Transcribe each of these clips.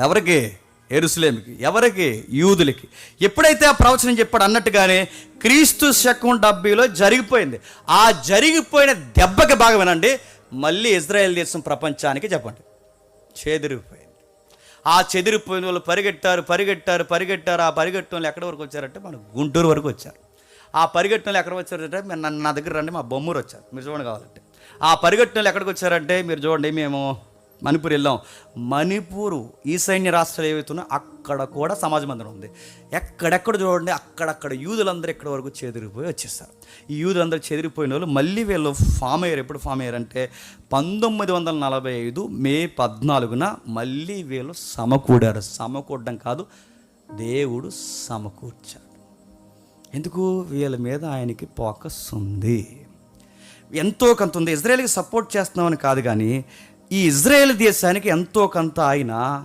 ఎవరికి? ఎరుసలేమికి. ఎవరికి? యూదులకి. ఎప్పుడైతే ఆ ప్రవచనం చెప్పాడు అన్నట్టుగానే క్రీస్తు శకం డబ్బీలో జరిగిపోయింది. ఆ జరిగిపోయిన దెబ్బకి బాగా వినండి మళ్ళీ ఇజ్రాయెల్ దేశం ప్రపంచానికి చెప్పండి. చెదిరిపోయింది. ఆ చెదిరిపోయిన వాళ్ళు పరిగెట్టారు పరిగెట్టారు పరిగెట్టారు. ఆ పరిగెట్టడం వాళ్ళు ఎక్కడి వరకు వచ్చారంటే మన గుంటూరు వరకు వచ్చారు. ఆ పరిగెట్టడం ఎక్కడ వచ్చారంటే మీరు నన్ను నా దగ్గర రండి మా బొమ్మూరు వచ్చారు. మీరు చూడండి కావాలంటే. ఆ పరిగెట్టడం ఎక్కడికి వచ్చారంటే మీరు చూడండి మేము మణిపూర్ వెళ్ళాం. మణిపూరు ఈశాన్య రాష్ట్రాలు ఏవైతున్నాయో అక్కడ కూడా సమాజ మందిరం ఉంది. ఎక్కడెక్కడ చూడండి అక్కడక్కడ యూదులందరూ ఎక్కడి వరకు చెదిరిపోయి వచ్చేస్తారు. ఈ యూదులందరూ చెదిరిపోయిన వాళ్ళు మళ్ళీ వీళ్ళు ఫామ్ అయ్యారు. ఎప్పుడు ఫామ్ అయ్యారంటే పంతొమ్మిది వందల నలభై ఐదు మే పద్నాలుగున మళ్ళీ వీళ్ళు సమకూడారు. సమకూడడం కాదు దేవుడు సమకూర్చాడు. ఎందుకు? వీళ్ళ మీద ఆయనకి ఫోకస్ ఉంది. ఎంతో కొంత ఉంది. ఇజ్రాయెల్కి సపోర్ట్ చేస్తున్నామని కాదు కానీ ఈ ఇజ్రాయెల్ దేశానికి ఎంతో కొంత ఆయన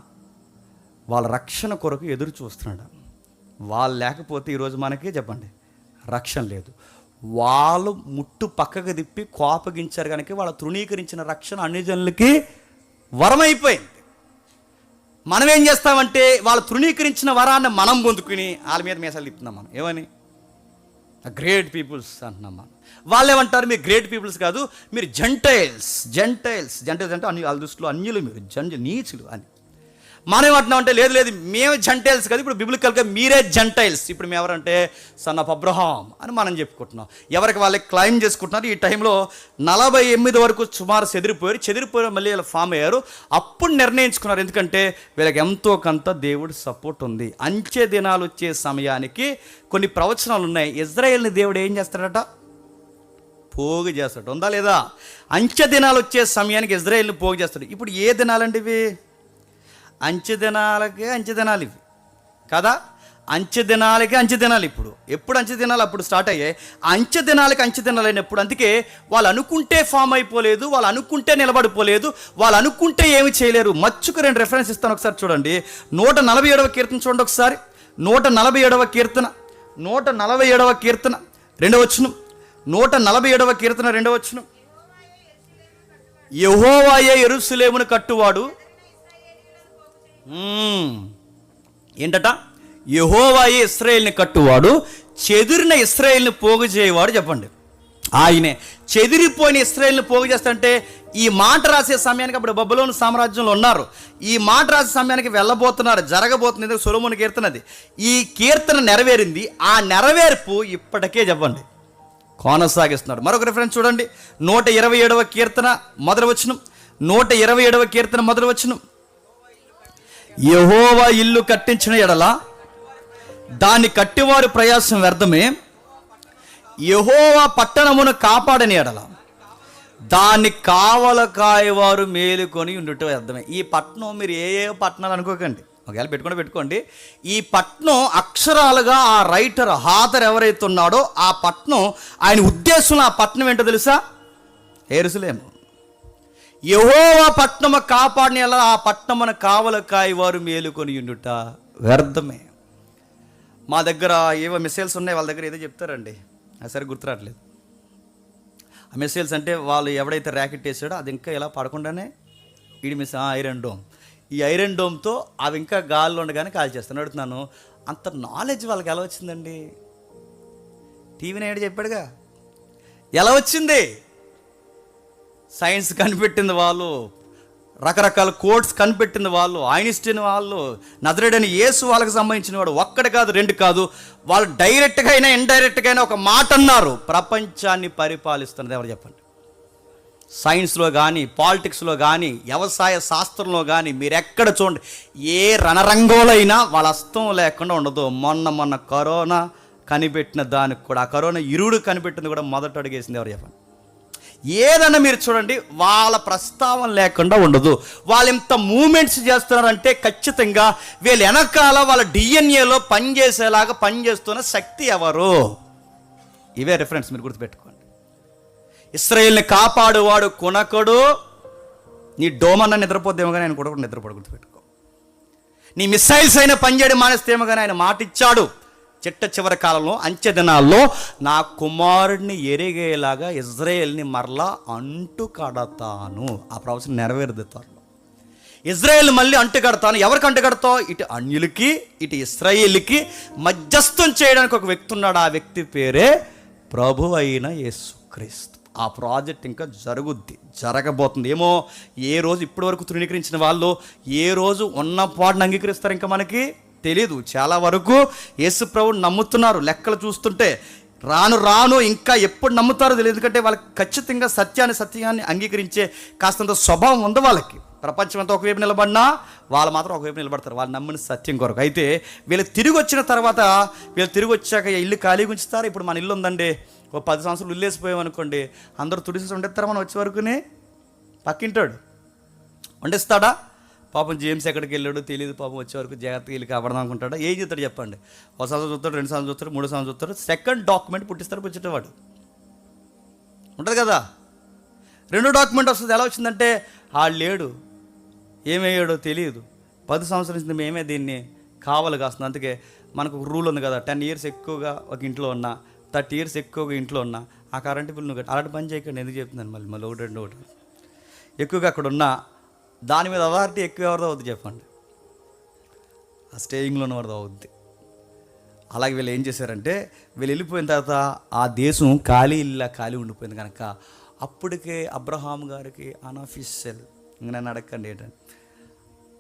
వాళ్ళ రక్షణ కొరకు ఎదురు చూస్తున్నాడు. వాళ్ళు లేకపోతే ఈరోజు మనకి చెప్పండి రక్షణ లేదు. వాళ్ళు ముట్టు పక్కకు తిప్పి కోపగించారు కనుక వాళ్ళ తృణీకరించిన రక్షణ అన్ని జనులకి వరమైపోయింది. మనం ఏం చేస్తామంటే వాళ్ళు తృణీకరించిన వరాన్ని మనం పొందుకుని వాళ్ళ మీద మీసాలు తిప్పుతున్నాం మనం. ఏమని? గ్రేట్ పీపుల్స్ అంటున్నాం మనం. వాళ్ళేమంటారు? మీరు గ్రేట్ పీపుల్స్ కాదు మీరు జంటైల్స్ జంటైల్స్ జంటైల్స్ అంటే అన్ని వాళ్ళ దృష్టిలో అన్యులు మీరు జంజ నీచులు అని. మనం అంటే లేదు లేదు మేము జంటైల్స్ కాదు ఇప్పుడు బిబ్లికల్గా మీరే జంటైల్స్ ఇప్పుడు మేము ఎవరంటే సన్ ఆఫ్ అబ్రహాం అని మనం చెప్పుకుంటున్నాం. ఎవరికి వాళ్ళకి క్లైమ్ చేసుకుంటున్నారు? ఈ టైంలో నలభై ఎనిమిది వరకు సుమారు చెదిరిపోయారు. చెదిరిపోయారు మళ్ళీ వీళ్ళు ఫామ్ అయ్యారు. అప్పుడు నిర్ణయించుకున్నారు. ఎందుకంటే వీళ్ళకి ఎంతో కొంత దేవుడు సపోర్ట్ ఉంది. అంచె దినాలు వచ్చే సమయానికి కొన్ని ప్రవచనాలు ఉన్నాయి. ఇజ్రాయెల్ని దేవుడు ఏం చేస్తాడట? పోగు చేస్తాడు. ఉందా లేదా? అంచె దినాలు వచ్చే సమయానికి ఇజ్రాయెల్ని పోగు చేస్తాడు. ఇప్పుడు ఏ దినాలండి ఇవి? అంచె దినాలకే అంచె దినాలు ఇవి. కదా? అంచె దినాలకి అంచె దినాలు ఇప్పుడు. ఎప్పుడు అంచె దినాలు? అప్పుడు స్టార్ట్ అయ్యాయి. అంచె దినాలకి అంచె దినాలు అయినప్పుడు అందుకే వాళ్ళు అనుకుంటే ఫామ్ అయిపోలేదు వాళ్ళు అనుకుంటే నిలబడిపోలేదు వాళ్ళు అనుకుంటే ఏమి చేయలేరు. మచ్చుకు రెండు రెఫరెన్స్ ఇస్తాను ఒకసారి చూడండి. నూట నలభై ఏడవ కీర్తన చూడండి ఒకసారి. నూట నలభై ఏడవ కీర్తన నూట నలభై ఏడవ కీర్తన రెండవ వచ్చును నూట నలభై ఏడవ కీర్తన రెండవ వచ్చిన యహోవాయే ఎరుసలేమును కట్టువాడు. ఏంటట? యహోవాయే ఇస్రాయేల్ని కట్టువాడు చెదిరిన ఇస్రాయేల్ని పోగు చేయవాడు చెప్పండి. ఆయనే చెదిరిపోయిన ఇస్రాయేల్ని పోగు చేస్తుంటే ఈ మాట రాసే సమయానికి అప్పుడు బొబ్బలోని సామ్రాజ్యంలో ఉన్నారు. ఈ మాట రాసే సమయానికి వెళ్ళబోతున్నారు జరగబోతుంది ఎందుకంటే కీర్తనది. ఈ కీర్తన నెరవేరింది. ఆ నెరవేర్పు ఇప్పటికే చెప్పండి. కొనసాగిస్తున్నాడు. మరొక రిఫరెన్స్ చూడండి. నూట ఇరవై ఏడవ కీర్తన మొదటి వచనం నూట ఇరవై ఏడవ కీర్తన మొదటి వచనం యహోవా ఇల్లు కట్టించిన ఎడల దాన్ని కట్టివారి ప్రయాసం వ్యర్థమే. యహోవా పట్టణమును కాపాడని ఎడల దాన్ని కావలకాయవారు మేలుకొని ఉండుట వ్యర్థమే. ఈ పట్టణం మీరు ఏ ఏ పట్టణాలు అనుకోకండి. ఒకవేళ పెట్టుకుంటే పెట్టుకోండి. ఈ పట్నం అక్షరాలుగా ఆ రైటర్ హాతర్ ఎవరైతే ఉన్నాడో ఆ పట్నం ఆయన ఉద్దేశం ఆ పట్నం ఏంటో తెలుసా? ఏరుసలేము. యహోవా పట్నమ కాపాడిన ఎలా ఆ పట్నమున కావలకాయ వారు మేలుకొని ఉండుట వ్యర్థమే. మా దగ్గర ఏవో మిసైల్స్ ఉన్నాయి వాళ్ళ దగ్గర ఏదో చెప్తారండి. అది సరే గుర్తురావట్లేదు. ఆ మిసైల్స్ అంటే వాళ్ళు ఎవడైతే ర్యాకెట్ వేసాడో అది ఇంకా ఇలా పడకుండానే ఈడి మిస్ ఐరన్ డోమ్ ఈ ఐరన్ డోమ్తో అవి ఇంకా గాల్లో ఉండగానే కాల్ చేస్తాను అడుగుతున్నాను అంత నాలెడ్జ్ వాళ్ళకి ఎలా వచ్చిందండి? టీవీ నాయుడు చెప్పాడుగా ఎలా వచ్చింది? సైన్స్ కనిపెట్టింది వాళ్ళు రకరకాల కోడ్స్ కనిపెట్టింది వాళ్ళు ఐన్స్టీన్ వాళ్ళు నదరేడని యేసు వాళ్ళకి సంబంధించిన వాడు ఒక్కటి కాదు రెండు కాదు. వాళ్ళు డైరెక్ట్గా అయినా ఇండైరెక్ట్గా అయినా ఒక మాట అన్నారు. ప్రపంచాన్ని పరిపాలిస్తున్నది ఎవరు చెప్పండి? సైన్స్లో కానీ పాలిటిక్స్లో కానీ వ్యవసాయ శాస్త్రంలో కానీ మీరు ఎక్కడ చూడండి ఏ రణరంగంలో అయినా వాళ్ళ అస్తం లేకుండా ఉండదు. మొన్న మొన్న కరోనా కనిపెట్టిన దానికి కూడా ఆ కరోనా ఇరుడు కనిపెట్టింది కూడా మొదట అడిగేసింది ఎవరు చెప్పండి? ఏదన్నా మీరు చూడండి వాళ్ళ ప్రస్తావన లేకుండా ఉండదు. వాళ్ళు ఇంత మూమెంట్స్ చేస్తున్నారంటే ఖచ్చితంగా వీళ్ళ వెనకాల వాళ్ళ డిఎన్ఏలో పనిచేసేలాగా పనిచేస్తున్న శక్తి ఎవరు? ఇవే రిఫరెన్స్ మీరు గుర్తుపెట్టుకో ఇస్రాయేల్ని కాపాడువాడు కొనకడు. నీ డోమన్న నిద్రపోద్దేమో కానీ ఆయన కూడా నిద్రపోడు గుర్తుపెట్టుకో. నీ మిస్సైల్స్ అయినా పనిచేయడం మానేస్తేమో కానీ ఆయన మాట ఇచ్చాడు చిట్ట చివరి కాలంలో అంచె దినాల్లో నా కుమారుడిని ఎరిగేలాగా ఇజ్రాయేల్ని మరలా అంటు కడతాను ఆ ప్రవచనం నెరవేరుదు ఇజ్రాయేల్ ఇజ్రాయెల్ మళ్ళీ అంటుకడతాను. ఎవరికి అంటుకడతావు? ఇటు అన్యులకి ఇటు ఇస్రాయేల్కి మధ్యస్థం చేయడానికి ఒక వ్యక్తి ఉన్నాడు. ఆ వ్యక్తి పేరే ప్రభు అయిన యేసుక్రీస్తు. ఆ ప్రాజెక్ట్ ఇంకా జరుగుద్ది జరగబోతుంది. ఏమో ఏ రోజు ఇప్పటి వరకు తృణీకరించిన వాళ్ళు ఏ రోజు ఉన్న పాటను అంగీకరిస్తారు ఇంకా మనకి తెలీదు. చాలా వరకు యేసు ప్రభుని నమ్ముతున్నారు. లెక్కలు చూస్తుంటే రాను రాను ఇంకా ఎప్పుడు నమ్ముతారో తెలియదు. ఎందుకంటే వాళ్ళకి ఖచ్చితంగా సత్యాన్ని సత్యాన్ని అంగీకరించే కాస్తంత స్వభావం ఉంది వాళ్ళకి. ప్రపంచం అంతా ఒకవైపు నిలబడినా వాళ్ళు మాత్రం ఒకవైపు నిలబడతారు. వాళ్ళు నమ్మిన సత్యం కొరకు. అయితే వీళ్ళు తిరిగి వచ్చిన తర్వాత వీళ్ళు తిరిగి వచ్చాక ఇల్లు ఖాళీగా ఉంచుతారు ఇప్పుడు మన ఇల్లు ఉందండి. ఓ పది సంవత్సరాలు ఉల్లేసిపోయాం అనుకోండి. అందరూ తుడిసి వండిస్తారు మనం వచ్చే వరకునే పక్కింటాడు. వండిస్తాడా పాపం జేమ్స్ ఎక్కడికి వెళ్ళాడు తెలియదు పాపం వచ్చే వరకు జాగ్రత్తగా వెళ్ళి కాపాడదాం అనుకుంటాడా? ఏం చెప్తాడు చెప్పండి. ఒక సంవత్సరం చూస్తాడు రెండు సంవత్సరం చూస్తాడు మూడు సంవత్సరం చూస్తాడు. సెకండ్ డాక్యుమెంట్ పుట్టిస్తారు పుచ్చేటవాడు ఉంటుంది కదా? రెండో డాక్యుమెంట్ వస్తుంది. ఎలా వచ్చిందంటే ఆ లేడు. ఏమయ్యాడో తెలియదు. పది సంవత్సరాల నుంచి మేమే దీన్ని కావాలి కాస్తుంది అందుకే మనకు ఒక రూల్ ఉంది కదా టెన్ ఇయర్స్ ఎక్కువగా ఒక ఇంట్లో ఉన్నా థర్టీ ఇయర్స్ ఎక్కువగా ఇంట్లో ఉన్నా ఆ కరెంట్ బిల్లు అలాంటి పని చేయకండి. ఎందుకు చెప్తున్నాను మళ్ళీ? మళ్ళీ ఒకటి రెండు ఒకటి. ఎక్కువగా అక్కడ ఉన్నా దాని మీద అథారిటీ ఎక్కువ ఎవరిదో అవుద్ది చెప్పండి. ఆ స్టేయింగ్లో ఉన్నవారిదో అవుద్ది. అలాగే వీళ్ళు ఏం చేశారంటే వీళ్ళు వెళ్ళిపోయిన తర్వాత ఆ దేశం ఖాళీ ఇల్లా ఖాళీ ఉండిపోయింది కనుక అప్పటికే అబ్రహాం గారికి అన్అఫీషియల్ నన్ను అడగండి ఏంటంటే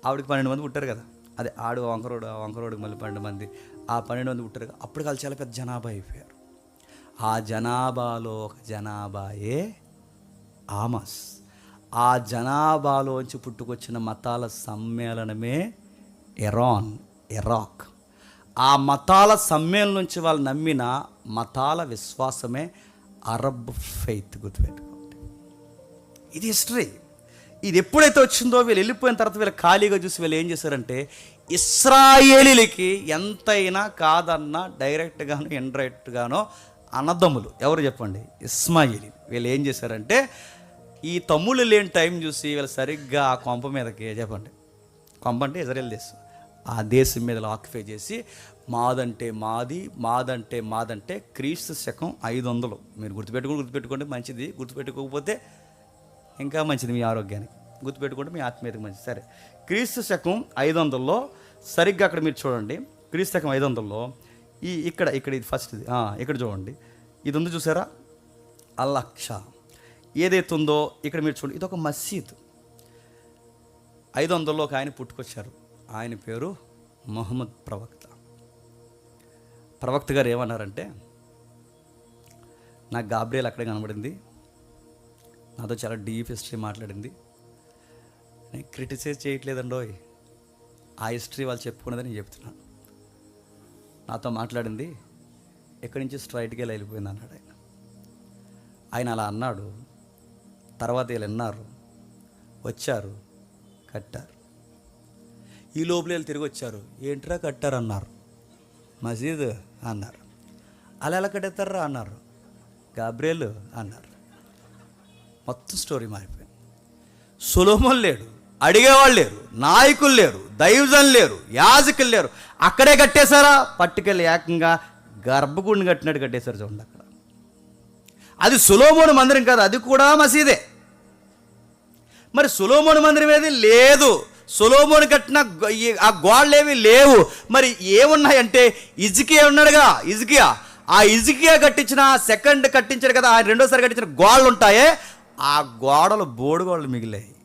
ఆవిడకి పన్నెండు మంది పుట్టారు కదా. అదే ఆడు వంకరోడు ఆ వంకరోడికి మళ్ళీ పన్నెండు మంది ఆ పన్నెండు మంది పుట్టారు కదా. అప్పుడు కలిసి చాలా పెద్ద జనాభా అయిపోయారు. ఆ జనాభాలో ఒక జనాభాయే ఆమస్. ఆ జనాభాలోంచి పుట్టుకొచ్చిన మతాల సమ్మేళనమే ఎరాన్ ఎరాక్ ఆ మతాల సమ్మేళనం నుంచి వాళ్ళు నమ్మిన మతాల విశ్వాసమే అరబ్ ఫెయిత్ గుర్తుపెట్టుకోండి. ఇది హిస్టరీ. ఇది ఎప్పుడైతే వచ్చిందో వీళ్ళు వెళ్ళిపోయిన తర్వాత వీళ్ళు ఖాళీగా చూసి వీళ్ళు ఏం చేశారంటే ఇస్రాయేలీలకి ఎంతైనా కాదన్నా డైరెక్ట్గానో ఇండైరెక్ట్గానో అన్నదమ్ములు ఎవరు చెప్పండి? ఇస్మాయిలీ వీళ్ళు ఏం చేశారంటే ఈ తమ్ముళ్ళు లేని టైం చూసి వీళ్ళు సరిగ్గా ఆ కొంప మీదకి చెప్పండి. కొంప అంటే ఇజ్రాయెల్ దేశం. ఆ దేశం మీద ఆక్యుపై చేసి మాదంటే మాది మాదంటే మాదంటే క్రీస్తు శకం ఐదు వందలు. మీరు గుర్తుపెట్టుకుని గుర్తుపెట్టుకోండి మంచిది. గుర్తుపెట్టుకోకపోతే ఇంకా మంచిది మీ ఆరోగ్యానికి. గుర్తుపెట్టుకుంటే మీ ఆత్మీయతకు మంచిది. సరే క్రీస్తు శకం ఐదు వందల్లో సరిగ్గా అక్కడ మీరు చూడండి. క్రీస్తు శకం ఐదు వందల్లో ఈ ఇక్కడ ఇక్కడ ఇది ఫస్ట్ ఇది. ఇక్కడ చూడండి. ఇది ఉంది చూసారా? అల్లక్ష ఏదైతే ఉందో ఇక్కడ మీరు చూడండి. ఇది ఒక మసీద్. ఐదు వందల్లో ఒక ఆయన పుట్టుకొచ్చారు. ఆయన పేరు మొహమ్మద్ ప్రవక్త. ప్రవక్త గారు ఏమన్నారంటే నాకు గాబ్రియల్ అక్కడే కనబడింది. నాతో చాలా డీప్ హిస్టరీ మాట్లాడింది. నేను క్రిటిసైజ్ చేయట్లేదండో ఆ హిస్టరీ వాళ్ళు చెప్పుకున్నదని నేను చెప్తున్నాను నాతో మాట్లాడింది ఎక్కడి నుంచి స్ట్రైట్గా వెళ్ళిపోయింది అన్నాడు ఆయన. ఆయన అలా అన్నాడు తర్వాత వీళ్ళు విన్నారు వచ్చారు కట్టారు. ఈ లోపల వీళ్ళు తిరిగి వచ్చారు. ఏంట్రా కట్టారు అన్నారు మసీద్ అన్నారు. అలా ఎలా కట్టేస్తారా అన్నారు. గాబ్రేలు అన్నారు. మొత్తం స్టోరీ మారిపోయింది. సులోమన్ లేడు అడిగేవాళ్ళు లేరు నాయకులు లేరు దైవజన్ లేరు యాజకులు లేరు. అక్కడే కట్టేశారా? పట్టుకెళ్ళి ఏకంగా గర్భగుండి కట్టినట్టు కట్టేశారు చూడండి అక్కడ. అది సులోమోని మందిరం కాదు అది కూడా మసీదే. మరి సులోమోని మందిరం ఏది? లేదు. సులోమోని కట్టిన ఆ గోడలేవి లేవు. మరి ఏమున్నాయంటే ఇజికియా ఉన్నాడుగా ఇజికియా. ఆ ఇజికియా కట్టించిన సెకండ్ కట్టించాడు కదా ఆ రెండోసారి కట్టించిన గోళ్ళు ఉంటాయే ఆ గోడలు బోడు గోడలు మిగిలాయి.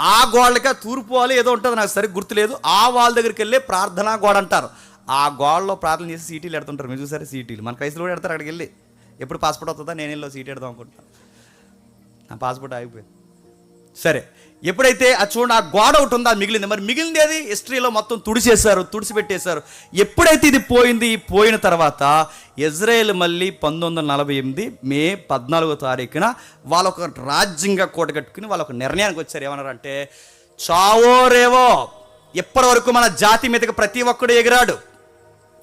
ఆ గోడలకే తూర్పు వాళ్ళు ఏదో ఉంటుంది నాకు సరిగ్గా గుర్తులేదు. ఆ వాళ్ళ దగ్గరికి వెళ్ళి ప్రార్థనా గోడ అంటారు. ఆ గోడలో ప్రార్థన చేసి సీటీలు పెడుతుంటారు మీరు చూసారు సీటీలు? మన క్రైస్తులు కూడా పెడతారు అక్కడికి వెళ్ళి. ఎప్పుడు పాస్పోర్ట్ అవుతుందా నేను వెళ్ళి సీటీ పెడదాం అనుకుంటున్నాను నా పాస్పోర్ట్ ఆగిపోయింది. సరే. ఎప్పుడైతే ఆ చూడండి ఆ గోడ ఒకటి ఉందా మిగిలింది? మరి మిగిలింది అది హిస్టరీలో మొత్తం తుడిచేశారు తుడిచిపెట్టేశారు. ఎప్పుడైతే ఇది పోయింది? పోయిన తర్వాత ఇజ్రాయెల్ మళ్ళీ పంతొమ్మిది వందల నలభై ఎనిమిది మే పద్నాలుగో తారీఖున వాళ్ళ ఒక రాజ్యంగా కూట కట్టుకుని వాళ్ళ ఒక నిర్ణయానికి వచ్చారు. ఏమన్నారంటే చావో రేవో ఎప్పటి వరకు మన జాతి మీదకి ప్రతి ఒక్కడు ఎగిరాడు.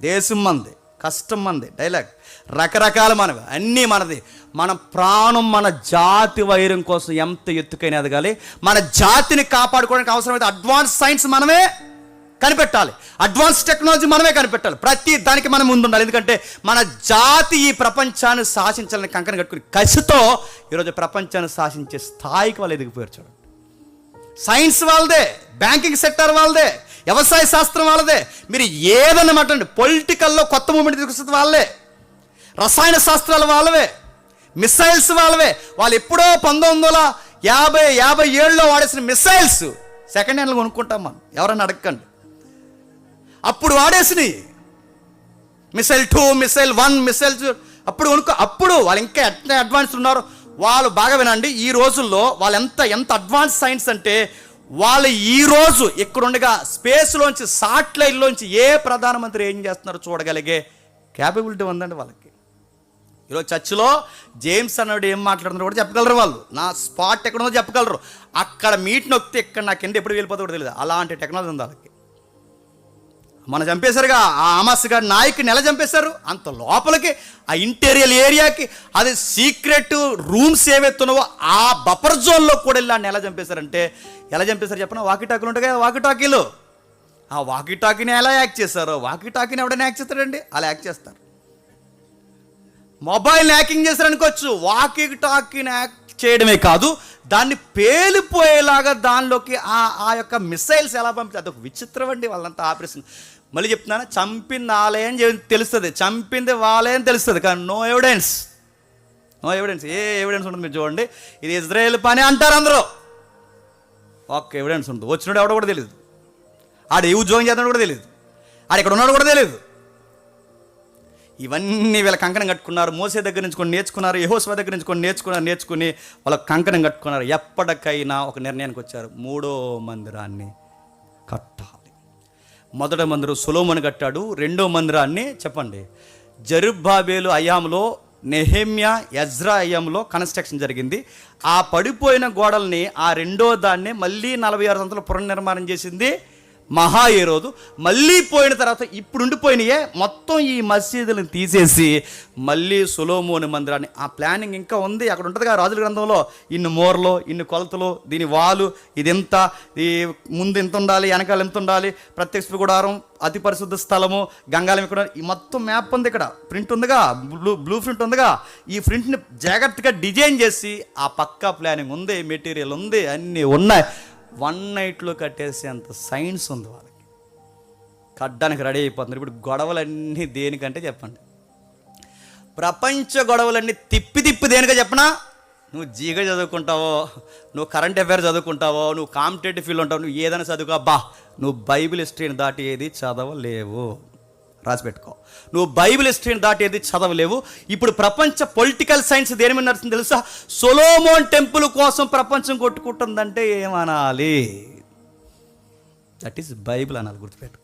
దేశం మంది కష్టం మంది డైలాగ్. రకరకాల మనవి అన్నీ మనది. మన ప్రాణం మన జాతి వైరం కోసం ఎంత ఎత్తుకైనా ఎదగాలి. మన జాతిని కాపాడుకోవడానికి అవసరమైతే అడ్వాన్స్ సైన్స్ మనమే కనిపెట్టాలి. అడ్వాన్స్ టెక్నాలజీ మనమే కనిపెట్టాలి. ప్రతి దానికి మనం ముందుండాలి. ఎందుకంటే మన జాతి ఈ ప్రపంచాన్ని శాసించాలని కంకణ కట్టుకుని కసితో ఈరోజు ప్రపంచాన్ని శాసించే స్థాయికి వాళ్ళు ఎదిగిపోయారు చూడండి. సైన్స్ వాళ్ళదే బ్యాంకింగ్ సెక్టర్ వాళ్ళదే వ్యవసాయ శాస్త్రం వాళ్ళదే. మీరు ఏదన్నమాట అండి? పొలిటికల్లో కొత్త మూమెంట్ తీసుకొస్తుంది వాళ్ళే. రసాయన శాస్త్రాలు వాళ్ళవే మిసైల్స్ వాళ్ళవే. వాళ్ళు ఎప్పుడో పంతొమ్మిది వందల యాభై యాభై ఏడులో వాడేసిన మిసైల్స్ సెకండ్ హ్యాండ్లో కొనుక్కుంటాం మనం. ఎవరన్నా అడగండి అప్పుడు వాడేసినాయి. Missile two missile one missile అప్పుడు కొనుక్కో అప్పుడు వాళ్ళు ఇంకా ఎంత అడ్వాన్స్ ఉన్నారు వాళ్ళు బాగా వినండి. ఈ రోజుల్లో వాళ్ళు ఎంత ఎంత అడ్వాన్స్ సైన్స్ అంటే వాళ్ళు ఈ రోజు ఇక్కడుండగా స్పేస్లోంచి సాటిలైట్లోంచి ఏ ప్రధానమంత్రి ఏం చేస్తున్నారో చూడగలిగే క్యాపబిలిటీ ఉందండి వాళ్ళకి. ఈరోజు చర్చిలో జేమ్స్ అన్నాడు ఏం మాట్లాడుతున్నారో కూడా చెప్పగలరు వాళ్ళు. నా స్పాట్ ఎక్కడ ఉందో చెప్పగలరు. అక్కడ మీట్ నొక్కితే ఇక్కడ నా కింద ఎప్పుడు వెళ్ళిపోతుందో కూడా తెలియదు అలాంటి టెక్నాలజీ ఉంది వాళ్ళకి. మన చంపేశారుగా ఆ అమాస్ గారి నాయకుని ఎలా చంపేశారు? అంత లోపలికి ఆ ఇంటీరియల్ ఏరియాకి అది సీక్రెట్ రూమ్స్ ఏవైతున్నావో ఆ బఫర్ జోన్లో కూడా వెళ్ళి ఆయన ఎలా చంపేశారంటే ఎలా చంపేశారు చెప్పిన? వాకి టాకీలు ఉంటాయి కదా వాకి టాకీలు ఆ వాకి టాకీని ఎలా యాక్ట్ చేశారో వాకి టాకీని ఎవడైనా యాక్ట్ చేస్తాడండి? అలా యాక్ట్ చేస్తారు. మొబైల్ హ్యాకింగ్ చేశారనుకోవచ్చు వాకింగ్ టాకింగ్ హ్యాక్ చేయడమే కాదు దాన్ని పేలిపోయేలాగా దానిలోకి ఆ ఆ యొక్క మిసైల్స్ ఎలా పంపి అదొక విచిత్రం అండి వాళ్ళంతా ఆపరేషన్. మళ్ళీ చెప్తున్నాను చంపింది వాళ్ళే అని తెలుస్తుంది. చంపింది వాళ్ళే అని తెలుస్తుంది. కానీ నో ఎవిడెన్స్ నో ఎవిడెన్స్ ఏ ఎవిడెన్స్ ఉంటుంది మీరు చూడండి. ఇది ఇజ్రాయేల్ పని అంటారు అందరూ. ఒక్క ఎవిడెన్స్ ఉంటుంది వచ్చినాడు ఎవడో కూడా తెలియదు ఆడు ఏ ఉద్యోగం చేస్తున్నాడు కూడా తెలియదు ఆడు ఇక్కడ ఉన్నాడు కూడా తెలియదు ఇవన్నీ వీళ్ళ కంకణం కట్టుకున్నారు. మోసే దగ్గర నుంచి కొన్ని నేర్చుకున్నారు. యహోస్వ దగ్గర నుంచి కొన్ని నేర్చుకున్నారు. నేర్చుకుని వాళ్ళ కంకణం కట్టుకున్నారు. ఎప్పటికైనా ఒక నిర్ణయానికి వచ్చారు. మూడో మందిరాన్ని కట్టాలి. మొదట మందిరం సులోమని కట్టాడు. రెండో మందిరాన్ని చెప్పండి. జరుబ్బాబేలు అయాంలో నెహెమ్య యజ్రా అయ్యంలో కన్స్ట్రక్షన్ జరిగింది. ఆ పడిపోయిన గోడల్ని ఆ రెండో దాన్ని మళ్ళీ నలభై ఆరు సంవత్సరాలు పునర్నిర్మాణం చేసింది మహా ఏ రోజు మళ్ళీ పోయిన తర్వాత ఇప్పుడు ఉండిపోయినాయే మొత్తం ఈ మసీదులను తీసేసి మళ్ళీ సులోమోని మందిరాన్ని. ఆ ప్లానింగ్ ఇంకా ఉంది. అక్కడ ఉంటుంది కదా రాజుల గ్రంథంలో. ఇన్ని మోర్లు ఇన్ని కొలతలు దీని వాలు ఇదింత ఈ ముందు ఎంత ఉండాలి వెనకాల ఎంత ఉండాలి ప్రత్యక్ష గుడారం అతి పరిశుద్ధ స్థలము గంగాలం ఇక్కడ ఈ మొత్తం మ్యాప్ ఉంది ఇక్కడ. ప్రింట్ ఉందిగా బ్లూ బ్లూ ప్రింట్ ఉందిగా. ఈ ప్రింట్ని జాగ్రత్తగా డిజైన్ చేసి ఆ పక్కా ప్లానింగ్ ఉంది మెటీరియల్ ఉంది అన్నీ ఉన్నాయి. వన్ నైట్లో కట్టేసేంత సైన్స్ ఉంది వాళ్ళకి. కట్టడానికి రెడీ అయిపోతున్నారు. ఇప్పుడు గొడవలన్నీ దేనికంటే చెప్పండి. ప్రపంచ గొడవలన్నీ తిప్పి తిప్పి దేనిగా చెప్పనా? నువ్వు జీగ చదువుకుంటావో నువ్వు కరెంట్ అఫైర్ చదువుకుంటావో నువ్వు కాంపిటేటివ్ ఫీల్ ఉంటావు నువ్వు ఏదైనా చదువుకో బా నువ్వు బైబిల్ హిస్టరీని దాటి ఏది చదవలేవు. రాసిపెట్టుకో. నువ్వు బైబిల్ హిస్టరీని దాటి ఏది చదవలేవు. ఇప్పుడు ప్రపంచ పొలిటికల్ సైన్స్ దేని మీద నడుస్తుంది తెలుసా? సొలోమోన్ టెంపుల్ కోసం ప్రపంచం కొట్టుకుంటుందంటే ఏమనాలి? దట్ ఈస్ బైబిల్ అనాలి గుర్తుపెట్టుకో.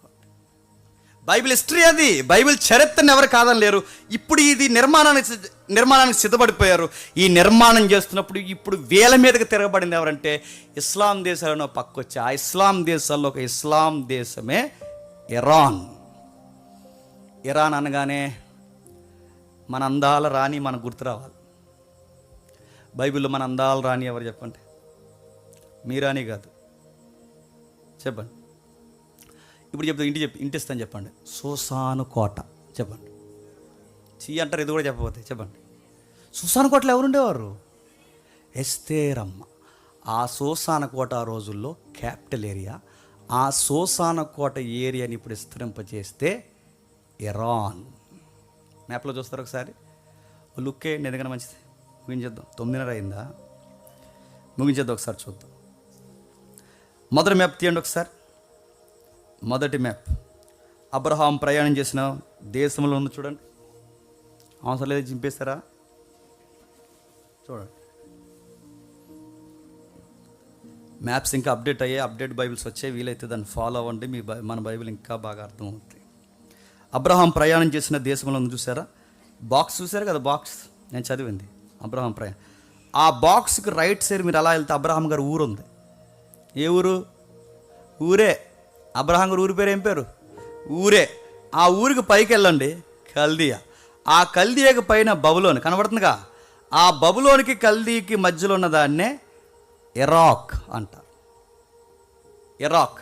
బైబిల్ హిస్టరీ అది. బైబిల్ చరిత్రను ఎవరు కాదని లేరు. ఇప్పుడు ఇది నిర్మాణానికి నిర్మాణానికి సిద్ధపడిపోయారు. ఈ నిర్మాణం చేస్తున్నప్పుడు ఇప్పుడు వేల మీదకి తిరగబడింది ఎవరంటే ఇస్లాం దేశాలను పక్కొచ్చి ఆ ఇస్లాం దేశాల్లో ఒక ఇస్లాం దేశమే ఇరాన్. ఇరాన్ అనగానే మన అందాల రాణి మనకు గుర్తు రావాలి. బైబిల్లో మన అందాల రాణి ఎవరు చెప్పండి? మీరానే కాదు. చెప్పండి. ఇప్పుడు చెప్తా ఇంటి చెప్పి ఇంటి ఇస్తాను చెప్పండి. సుసాను కోట చెప్పండి. చీ అంటారు ఇది కూడా చెప్పబోతే చెప్పండి. సుసాను కోటలో ఎవరుండేవారు ఎస్తేరమ్మ. ఆ సోసాన కోట ఆ రోజుల్లో క్యాపిటల్ ఏరియా. ఆ సోసాన కోట ఏరియాని ఇప్పుడు విస్తరింపజేస్తే ఎరాన్. మ్యాప్లో చూస్తారు ఒకసారి? లుక్ వేయండి ఎందుకన్నా మంచిది? ముగించేద్దాం. తొమ్మిదిన్నర అయిందా? ముగించేద్దాం ఒకసారి చూద్దాం. మొదటి మ్యాప్ తీయండి ఒకసారి. మొదటి మ్యాప్. అబ్రహాం ప్రయాణం చేసిన దేశంలో ఉంది చూడండి. అవసరం లేదు చింపేస్తారా? చూడండి. మ్యాప్స్ ఇంకా అప్డేట్ అయ్యాయి. అప్డేట్ బైబిల్స్ వచ్చాయి. వీలైతే దాన్ని ఫాలో అవ్వండి. మీ బై మన బైబిల్ ఇంకా బాగా అర్థమవుతుంది అబ్రహాం ప్రయాణం చేసిన దేశంలో ఉంది చూసారా? బాక్స్ చూసారు కదా బాక్స్ నేను చదివింది. అబ్రహాం ప్రయాణం ఆ బాక్స్కి రైట్ సైడ్ మీరు అలా వెళ్తే అబ్రహాం గారు ఊరు ఉంది. ఏ ఊరు? ఊరే. అబ్రహాం గారు ఊరి పేరు ఏం పేరు? ఊరే. ఆ ఊరికి పైకి వెళ్ళండి. కల్దియా. ఆ కల్దియాకి పైన బబులోని. కనబడుతుందిగా? ఆ బబులోనికి కల్దీకి మధ్యలో ఉన్న దాన్నే ఇరాక్ అంటారు. ఇరాక్.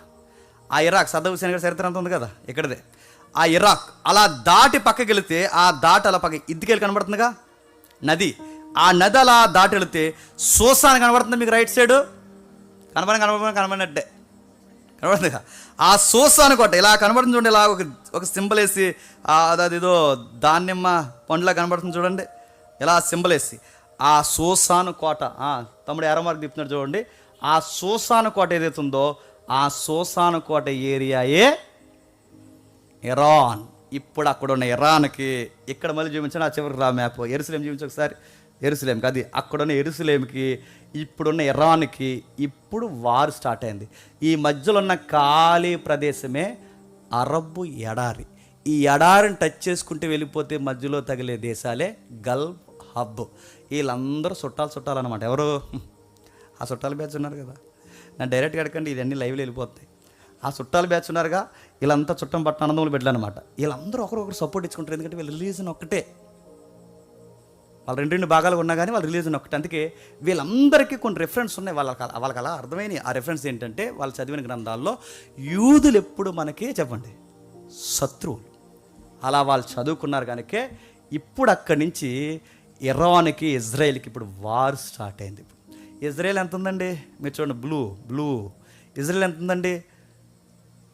ఆ ఇరాక్ సద్దాం హుసేన్ గారి చరిత్ర అంత ఉంది కదా? ఇక్కడదే. ఆ ఇరాక్ అలా దాటి పక్కకి వెళితే ఆ దాటి అలా పక్క ఇద్దుకెళ్ళి కనబడుతుందిగా? నది. ఆ నది అలా దాటి వెళితే సోసాన్ కనబడుతుంది మీకు రైట్ సైడ్? కనబడి కనబడి కనబడినట్టే. కనబడుతుందిగా? ఆ సోసాను కొట్ట ఇలా కనబడుతుంది చూడండి ఇలా ఒక ఒక సింబల్ వేసి అదేదో దానిమ్మ పండ్లా కనబడుతుంది చూడండి. ఇలా సింబల్ వేసి. ఆ సోసాను కోట తమ్ముడు ఎర్రమార్క్ తిప్పుతున్నాడు చూడండి. ఆ సోసాను కోట ఏదైతే ఉందో ఆ సోసాను కోట ఏరియాయే ఇరాన్. ఇప్పుడు అక్కడ ఉన్న ఇరాన్కి ఇక్కడ మళ్ళీ చూపించండి ఆ చివరికి రా మ్యాప్. ఎరుసలేం చూపించు ఒకసారి. ఎరుసలేంకి అది అక్కడున్న ఎరుసలేంకి ఇప్పుడున్న ఇరాన్కి ఇప్పుడు వారు స్టార్ట్ అయింది. ఈ మధ్యలో ఉన్న ఖాళీ ప్రదేశమే అరబ్బు ఎడారి. ఈ ఎడారిని టచ్ చేసుకుంటూ వెళ్ళిపోతే మధ్యలో తగిలే దేశాలే గల్ఫ్ హబ్. వీళ్ళందరూ చుట్టాలు చుట్టాలన్నమాట. ఎవరు? ఆ చుట్టాల బ్యాచ్ ఉన్నారు కదా. నన్ను డైరెక్ట్గా అడగండి ఇవన్నీ లైవ్లో వెళ్ళిపోతాయి. ఆ చుట్టాల బ్యాచ్ ఉన్నారుగా వీళ్ళంతా చుట్టం పట్టిన ఆనందంలో పెట్టాలన్నమాట వీళ్ళందరూ ఒకరొకరు సపోర్ట్ ఇచ్చుకుంటారు. ఎందుకంటే వీళ్ళ రిలీజన్ ఒక్కటే. వాళ్ళ రెండు రెండు భాగాలు ఉన్నా కానీ వాళ్ళ రిలీజన్ ఒకటి అందుకే వీళ్ళందరికీ కొన్ని రెఫరెన్స్ ఉన్నాయి. వాళ్ళకి వాళ్ళకి అలా అర్థమైన ఆ రెఫరెన్స్ ఏంటంటే వాళ్ళు చదివిన గ్రంథాల్లో యూదులు ఎప్పుడు మనకి చెప్పండి. శత్రువులు. అలా వాళ్ళు చదువుకున్నారు కనుకే ఇప్పుడు అక్కడి నుంచి ఇరాన్కి ఇజ్రాయెల్కి ఇప్పుడు వార్ స్టార్ట్ అయింది. ఇప్పుడు ఇజ్రాయెల్ ఎంత ఉందండి మీరు చూడండి బ్లూ బ్లూ ఇజ్రాయెల్ ఎంత ఉందండి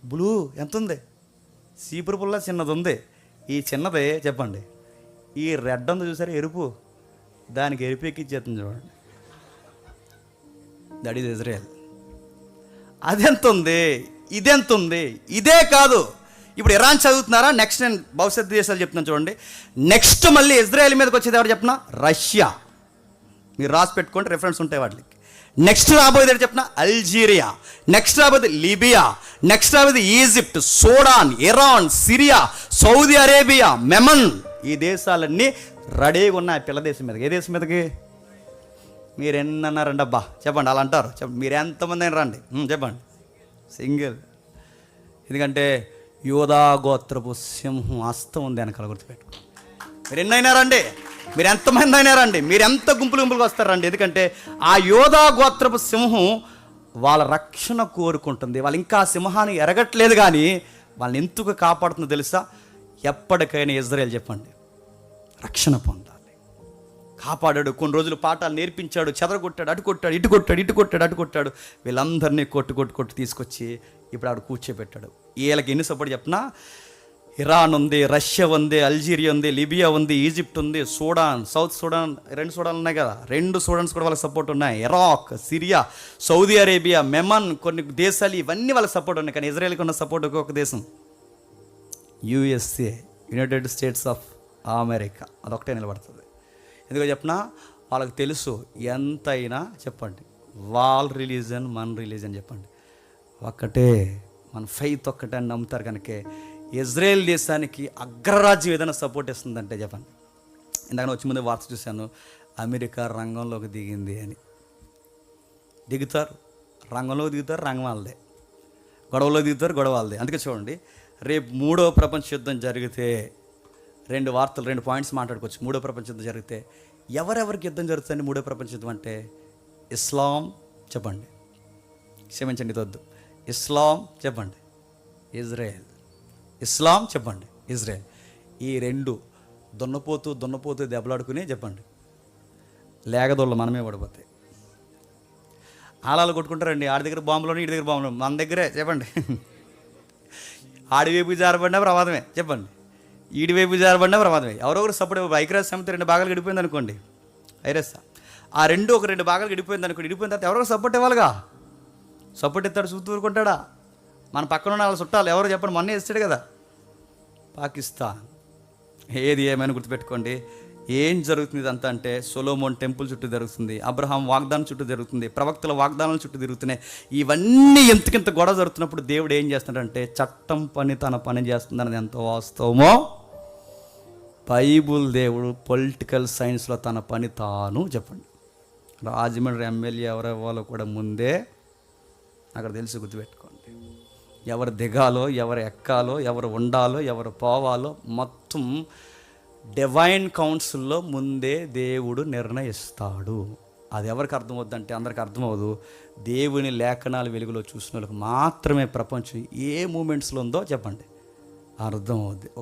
బ్లూ ఎంత ఉంది సీపురు పుల్ల చిన్నది ఉంది ఈ చిన్నది చెప్పండి. ఈ రెడ్ ఉంది చూసారా ఎరుపు? దానికి ఎరుపు ఎక్కిచ్చేస్తుంది చూడండి. దట్ ఈజ్ ఇజ్రాయెల్ అదెంత ఉంది ఇదెంత ఉంది ఇదే కాదు. ఇప్పుడు ఇరాన్ చదువుతున్నారా? నెక్స్ట్ నేను భవిష్యత్ దేశాలు చెప్తున్నాను చూడండి. నెక్స్ట్ మళ్ళీ ఇజ్రాయెల్ మీదకి వచ్చేది ఎవరు చెప్పిన? రష్యా. మీరు రాసి పెట్టుకోండి రెఫరెన్స్ ఉంటాయి వాటికి. నెక్స్ట్ రాబోయేది ఏంటి చెప్పిన? అల్జీరియా నెక్స్ట్ రాబోయేది లిబియా. నెక్స్ట్ రాబోయేది Egypt Sudan Iran Syria Saudi Arabia Yemen ఈ దేశాలన్నీ రెడీగా ఉన్నాయి పిల్ల దేశం మీదకి ఏ దేశం మీదకి మీరు ఎన్నన్నారండి అబ్బా చెప్పండి అలా అంటారు చెప్పండి మీరు ఎంతమంది అయినా రండి చెప్పండి సింగిల్ ఎందుకంటే యోధా గోత్రపు సింహం అస్తం ఉంది వెనకాల గుర్తుపెట్టు మీరు ఎన్నైనా రండి మీరు ఎంతమంది అయినా రండి మీరు ఎంత గుంపులు గుంపులుగా వస్తారండి ఎందుకంటే ఆ యోధా గోత్రపు సింహం వాళ్ళ రక్షణ కోరుకుంటుంది. వాళ్ళు ఇంకా సింహాన్ని ఎరగట్లేదు కానీ వాళ్ళని ఎందుకు కాపాడుతుందో తెలుసా? ఎప్పటికైనా ఇజ్రాయెల్ చెప్పండి రక్షణ పొందాలి. కాపాడాడు కొన్ని రోజులు పాఠాలు నేర్పించాడు చెదరగొట్టాడు అటు కొట్టాడు ఇటు కొట్టాడు ఇటు కొట్టాడు అటు కొట్టాడు. వీళ్ళందరినీ కొట్టు కొట్టు కొట్టు తీసుకొచ్చి ఇప్పుడు ఆవిడ కూర్చోబెట్టాడు. వీళ్ళకి ఎన్ని సపోర్ట్ చెప్పినా ఇరాన్ ఉంది రష్యా ఉంది అల్జీరియా ఉంది లిబియా ఉంది ఈజిప్ట్ ఉంది సూడాన్ సౌత్ సూడాన్ రెండు సూడాన్ ఉన్నాయి కదా. రెండు సూడాన్స్ కూడా వాళ్ళకి సపోర్ట్ ఉన్నాయి. Iraq Syria Saudi Arabia Yemen కొన్ని దేశాలు ఇవన్నీ వాళ్ళకి సపోర్ట్ ఉన్నాయి. కానీ ఇజ్రాయెల్కి ఉన్న సపోర్ట్ ఒక్కొక్క దేశం. USA United States of America అదొకటే నిలబడుతుంది. ఎందుకో చెప్పినా? వాళ్ళకి తెలుసు ఎంతైనా చెప్పండి. వాళ్ళ రిలీజన్ మన రిలీజన్ చెప్పండి. ఒక్కటే మన ఫైత్ ఒక్కటే అని నమ్ముతారు కనుకే ఇజ్రాయెల్ దేశానికి అగ్రరాజ్యం ఏదైనా సపోర్ట్ ఇస్తుందంటే జపాన్ ఇందాక వచ్చి ముందు వార్త చూశాను అమెరికా రంగంలోకి దిగింది అని. దిగుతారు. రంగంలో దిగుతారు రంగం వాళ్ళదే. గొడవలో దిగుతారు గొడవ వాళ్ళదే. అందుకే చూడండి రేపు మూడో ప్రపంచ యుద్ధం జరిగితే రెండు వార్తలు రెండు పాయింట్స్ మాట్లాడుకోవచ్చు. మూడో ప్రపంచ యుద్ధం జరిగితే ఎవరెవరికి యుద్ధం జరుగుతుంది మూడో ప్రపంచ యుద్ధం అంటే? ఇస్లాం చెప్పండి. క్షమించండి తొద్దు వద్దు. ఇస్లాం చెప్పండి. ఇజ్రాయెల్. ఇస్లాం చెప్పండి ఇజ్రాయెల్. ఈ రెండు దున్నపోతూ దున్నపోతూ దెబ్బలాడుకునే చెప్పండి. లేగదోళ్ళు మనమే పడిపోతాయి. ఆలాలు కొట్టుకుంటారండి. ఆడి దగ్గర బాంబులోని ఇటు దగ్గర బాంబులు మన దగ్గరే చెప్పండి. ఆడివైపు జారబడినా ప్రమాదమే చెప్పండి. ఈడివైపు జారబడినా ప్రమాదమే. ఎవరొకరు సపోర్ట్ ఐక్యరాజ్ సమితి రెండు భాగాలు గడిపోయింది అనుకోండి. ఐరస్ ఆ రెండు ఒక రెండు భాగాలు గడిపోయింది అనుకోండి. ఇడిపోయిన తర్వాత ఎవరో సపోర్ట్ ఇవ్వాలిగా. సపోర్ట్ ఇస్తాడు చూస్తూ ఊరుకుంటాడా? మన పక్కన ఉన్న వాళ్ళ చుట్టాలు ఎవరు చెప్పండి. మొన్నే ఇస్తాడు కదా. పాకిస్తాన్. ఏది ఏమైనా గుర్తుపెట్టుకోండి. ఏం జరుగుతుంది ఇదంతా అంటే సొలోమోన్ టెంపుల్ చుట్టూ జరుగుతుంది అబ్రహాం వాగ్దానం చుట్టూ జరుగుతుంది ప్రవక్తల వాగ్దానాల చుట్టూ తిరుగుతున్నాయి ఇవన్నీ ఎంతకింత గొడవ జరుగుతున్నప్పుడు దేవుడు ఏం చేస్తున్నాడంటే చట్టం పని తన పని చేస్తుందన్నది ఎంత వాస్తవమో? బైబుల్ దేవుడు పొలిటికల్ సైన్స్లో తన పని తాను చెప్పండి. రాజమండ్రి ఎమ్మెల్యే ఎవరు కూడా ముందే అక్కడ తెలిసి గుర్తుపెట్టుకో. ఎవరు దిగాలో ఎవరు ఎక్కాలో ఎవరు ఉండాలో ఎవరు పోవాలో మొత్తం డివైన్ కౌన్సిల్లో ముందే దేవుడు నిర్ణయిస్తాడు. అది ఎవరికి అర్థమవుద్దంటే అందరికి అర్థమవుదు దేవుని లేఖనాల వెలుగులో చూసిన వాళ్ళకి మాత్రమే ప్రపంచం ఏ మూమెంట్స్లో ఉందో చెప్పండి. అర్థమవుద్ది.